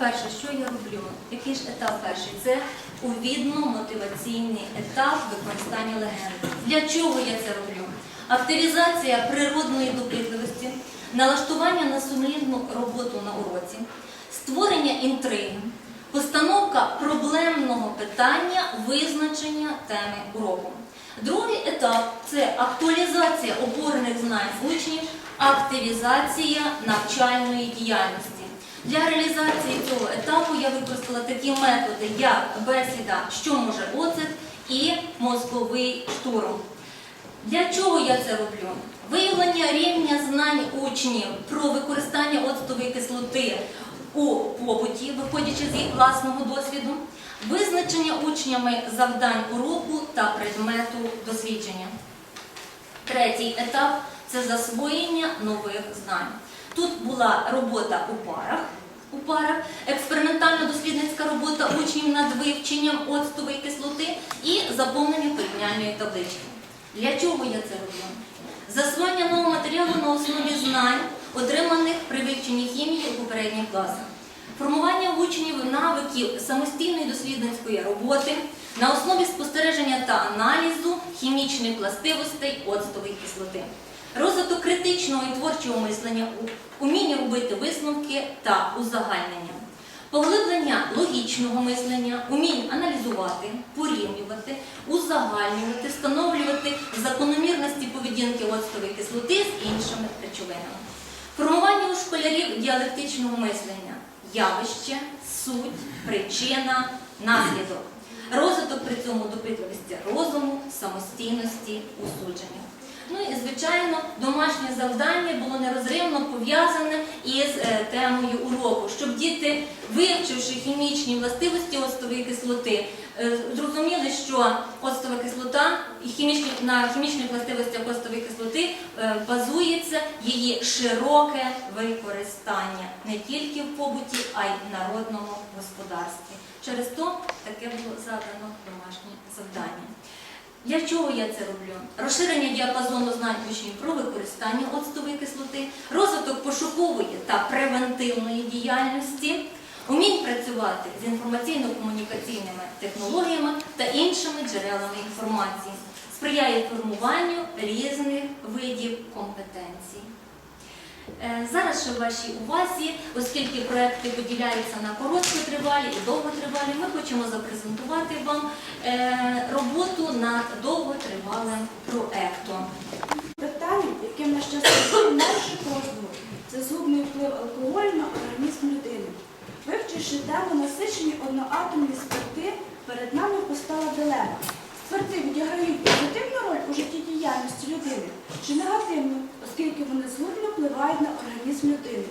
перше, що я роблю? Який ж етап перший? Це увідно-мотиваційний етап використання легенди. Для чого я це роблю? Активізація природної допитливості, налаштування на сумлінну роботу на уроці, створення інтриги, постановка проблемного питання, визначення теми уроку. Другий етап це актуалізація оборених знань учнів, активізація навчальної діяльності. Для реалізації цього етапу я використала такі методи, як бесіда, що може оцет і мозковий штурм. Для чого я це роблю? Виявлення рівня знань учнів про використання оцтової кислоти у побуті, виходячи з їх власного досвіду, визначення учнями завдань уроку та предмету дослідження. Третій етап це засвоєння нових знань. Тут була робота у парах, експериментально-дослідницька робота учнів над вивченням оцтової кислоти і заповнення порівняльної таблички. Для чого я це роблю? Засвоєння нового матеріалу на основі знань, отриманих при вивченні хімії у попередніх класах. Формування учнів навиків самостійної дослідницької роботи на основі спостереження та аналізу хімічних властивостей оцтової кислоти. Розвиток критичного і творчого мислення, уміння робити висновки та узагальнення. Поглиблення логічного мислення, умінь аналізувати, порівнювати, узагальнювати, встановлювати закономірності поведінки оцтової кислоти з іншими речовинами. Формування у школярів діалектичного мислення, явище, суть, причина, наслідок. Розвиток при цьому допитливості розуму, самостійності, усудження. Ну і звичайно, домашнє завдання було нерозривно пов'язане із е, темою уроку, щоб діти, вивчивши хімічні властивості оцтової кислоти, е, зрозуміли, що оцтова кислота на хімічних властивостях оцтової кислоти е, базується її широке використання не тільки в побуті, а й в народному господарстві. Через то таке було задано домашнє завдання. Для чого я це роблю? Розширення діапазону знань учнів про використання оцтової кислоти, розвиток пошукової та превентивної діяльності, умінь працювати з інформаційно-комунікаційними технологіями та іншими джерелами інформації, сприяє формуванню різних видів компетенцій. Е, Зараз ще в вашій увазі, оскільки проекти поділяються на короткотривалі і довготривалі, ми хочемо запрезентувати вам е, роботу над довготривалим проектом. Питання, яке на щастя майже кожного, це згубний вплив алкоголю на організм людини. Вивчивши тему насичені одноатомні спирти, перед нами постала дилема. Спирти відіграють позитивну роль у життєдіяльності людини чи негативну, оскільки вони згубно впливають на організм людини.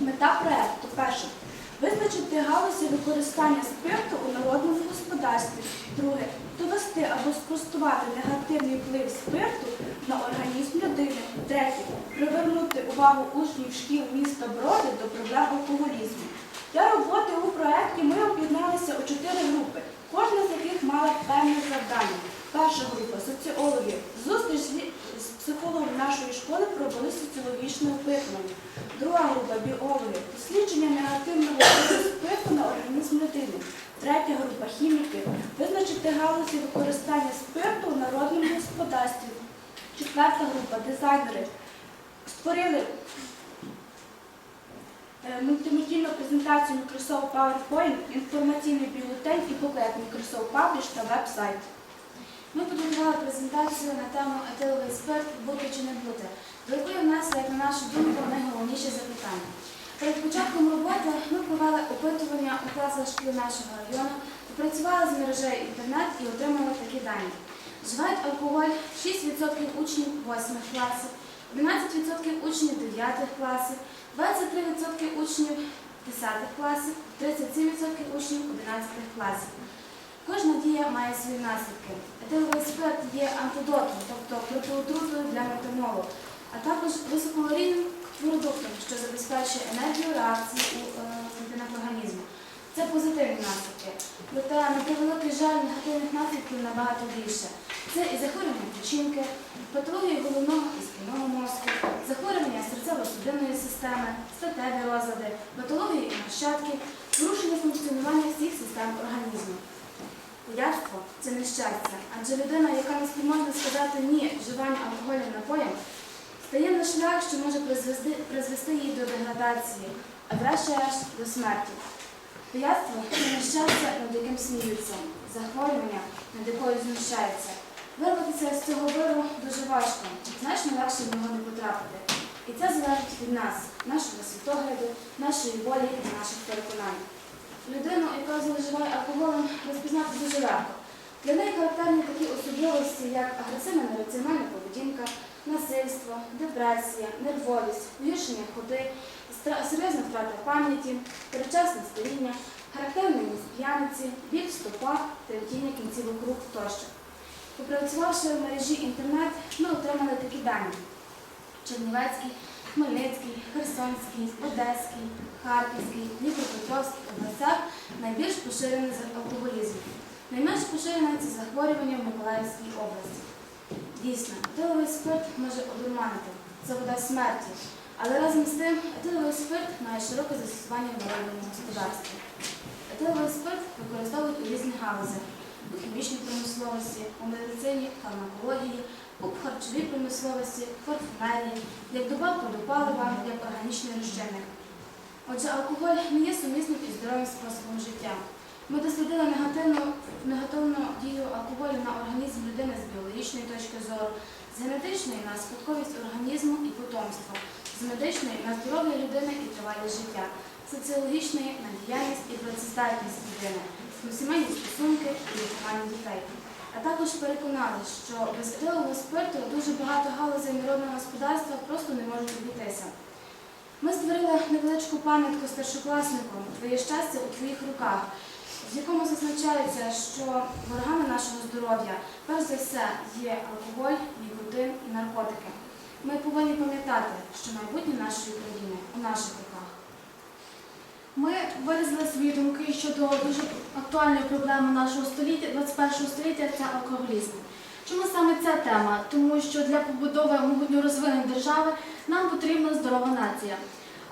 Мета проекту перше. Визначити галузі використання спирту у народному господарстві. Друге. Довести або спростувати негативний вплив спирту на організм людини. Третє. Привернути увагу учнів шкіл міста Броди до проблем алкоголізму. Для роботи у проєкті ми об'єдналися у чотири групи, кожна з яких мала певне завдання. Перша група соціологів. Зустріч з- психологом нашої школи провели соціологічне опитування. Друга група біологи. Дослідження негативного спирту на організм людини. Третя група хіміки. Визначити галузі використання спирту у народному господарстві. Четверта група дизайнери. Створили мультимедійну презентацію Microsoft PowerPoint, інформаційний бюлетень і буклет Microsoft Publish та веб-сайт. Ми підготували презентацію на тему етиловий спирт бути чи не бути, до якої в нас, як на нашу думку, найголовніші запитання. Перед початком роботи ми провели опитування у класах шкіл нашого району, попрацювали з мережею інтернет і отримали такі дані. Вживають алкоголь 6% учнів 8 класів, 11% учнів 9 класів, 23% учнів 10 класів, 37% учнів 11 класів. Кожна дія має свої наслідки. Етиловий є антидотом, тобто протиотрутою для метанолу, а також висококалорійним продуктом, що забезпечує енергію реакції у е, клітинах організму. Це позитивні наслідки. Проте на превеликий жаль негативних наслідків набагато більше. Це і захворювання печінки, патології головного і спільного мозку, серцево-судинної системи, статеві розлади, патології і нащадки, систем організму. Пияцтво це нещастя, адже людина, яка не спроможна сказати ні вживанню алкогольним напоям, стає на шлях, що може призвести, призвести її до деградації, а врешті-решт до смерті. Пияцтво це нещастя, над яким сміються, захворювання, над якою знущаються. Вирватися з цього виру дуже важко, значно легше в нього не потрапити. І це залежить від нас, нашого світогляду, нашої волі і наших переконань. Людину, яка зловживає алкоголем, розпізнати дуже легко. Для неї характерні такі особливості, як агресивна нераціональна поведінка, насильство, депресія, нервовість, погіршення ходи, серйозна втрата пам'яті, передчасне старіння, характерний п'яниці, біль в стопах, тремтіння кінцівок рук тощо. Попрацювавши в мережі інтернет, ми отримали такі дані. Чернівецький, Хмельницький, Херсонський, Одеський, Харківський, Дніпропетровський областях найбільш поширений алкоголізм. Найменш поширене це захворювання в Миколаївській області. Дійсно, етиловий спирт може одурманити. Це вода смерті. Але разом з тим етиловий спирт має широке застосування в народному господарстві. Етиловий спирт використовують у різних галузях у хімічній промисловості, у медицині, фармакології, у харчовій промисловості, парфумерії, як добавка до палива, як органічний розчинник. Отже, алкоголь не є сумісним із здоровим способом життя. Ми дослідили негативну, негативну дію алкоголю на організм людини з біологічної точки зору, з генетичної на спадковість організму і потомство, з медичної на здоров'я людини і тривалість життя, соціологічної на діяльність і працездатність людини, на сімейні стосунки і виховання дітей. А також переконали, що без етилового спирту дуже багато галузей народного господарства просто не можуть обійтися. Ми створили невеличку пам'ятку старшокласнику Твоє щастя у твоїх руках, в якому зазначається, що ворогами нашого здоров'я перш за все є алкоголь, нікотин і наркотики. Ми повинні пам'ятати, що майбутнє нашої країни у наших виразили свої думки щодо дуже актуальної проблеми нашого століття, 21 століття це алкоголізм. Чому саме ця тема? Тому що для побудови могутньо розвиненої держави нам потрібна здорова нація.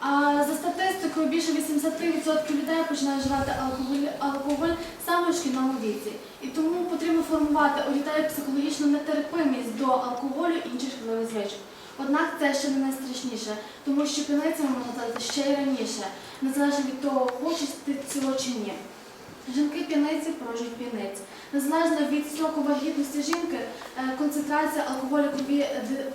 А за статистикою більше 83% людей починають вживати алкоголь, алкоголь саме в шкільному віці. І тому потрібно формувати у дітей психологічну нетерпимість до алкоголю і інших шкідливих звичок. Однак це ще не найстрашніше, тому що п'яницями можна стати ще й раніше, незалежно від того, хочеш ти цього чи ні. Жінки п'яниці породжують п'яниць. Незалежно від строку вагітності жінки, е, концентрація алкоголю в крові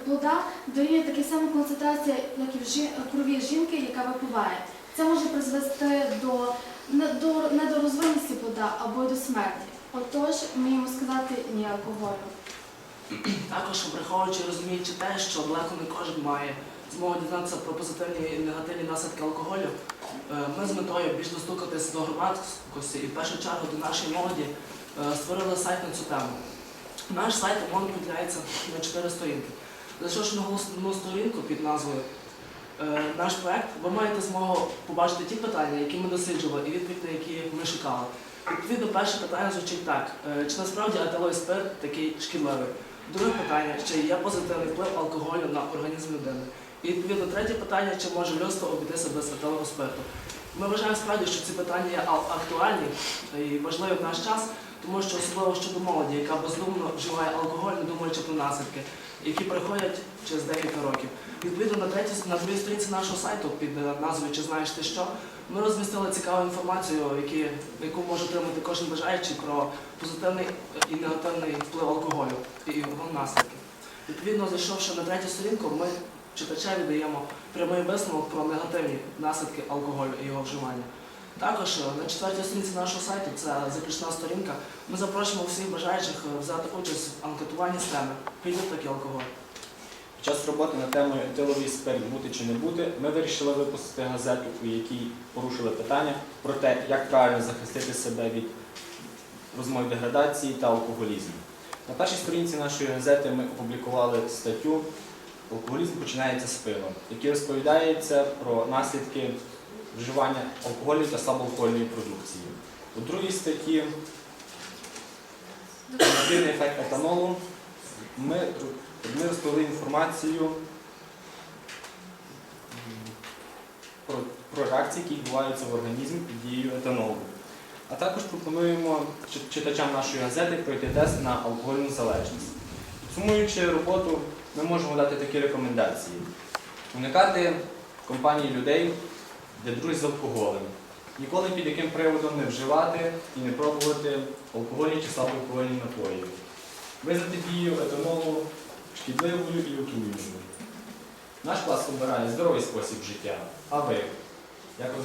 плода дорівнює такій самій концентрації, як і в крові жінки, яка випиває. Це може призвести до, не- до недорозвинності плода або до смерті. Отож, вміємо сказати ні алкоголю. Також враховуючи розуміючи те, що далеко не кожен має змогу дізнатися про позитивні і негативні наслідки алкоголю, е, ми з метою більш достукатись до громадськості і в першу чергу до нашої молоді е, створили сайт на цю тему. Наш сайт умовно поділяється на чотири сторінки. Зайшовши на головну сторінку під назвою е, Наш проект, ви маєте змогу побачити ті питання, які ми досліджували, і відповіді, які ми шукали. Відповідно, перше питання звучить так: чи насправді етиловий спирт такий шкідливий? Друге питання, чи є позитивний вплив алкоголю на організм людини? І відповідно третє питання, чи може людство обійтися без етилового спирту? Ми вважаємо справді, що ці питання є актуальні і важливі в наш час, тому що особливо щодо молоді, яка бездумно вживає алкоголь, не думаючи про наслідки, які приходять через декілька років. Відповідно, на третій на другій сторінці нашого сайту під е, назвою Чи знаєш ти що? Ми розмістили цікаву інформацію, які, яку може отримати кожен бажаючий про позитивний і негативний вплив алкоголю і його наслідки. Відповідно, зайшовши на третю сторінку, ми читачеві даємо прямий висновок про негативні наслідки алкоголю і його вживання. Також е, на четвертій сторінці нашого сайту, це заключна сторінка, ми запрошуємо всіх бажаючих е, взяти участь в анкетуванні з теми «Підліток і алкоголь. Час роботи над темою етиловий спирт бути чи не бути, ми вирішили випустити газету, у якій порушили питання про те, як правильно захистити себе від розмови деградації та алкоголізму. На першій сторінці нашої газети ми опублікували статтю Алкоголізм починається з пива, який розповідається про наслідки вживання алкоголю та слабоалкогольної продукції. У другій статті негативний ефект етанолу ми, ми розповіли інформацію про, про реакції, які відбуваються в організмі під дією етанолу. А також пропонуємо читачам нашої газети пройти тест на алкогольну залежність. Підсумуючи роботу, ми можемо дати такі рекомендації: уникати компанії людей, де друзі з алкоголем, ніколи під яким приводом не вживати і не пробувати алкогольні чи слабоалкогольні напої, визнати дію етанолу шкідливою і отруйною. Наш клас обирає здоровий спосіб життя. А ви? Як ви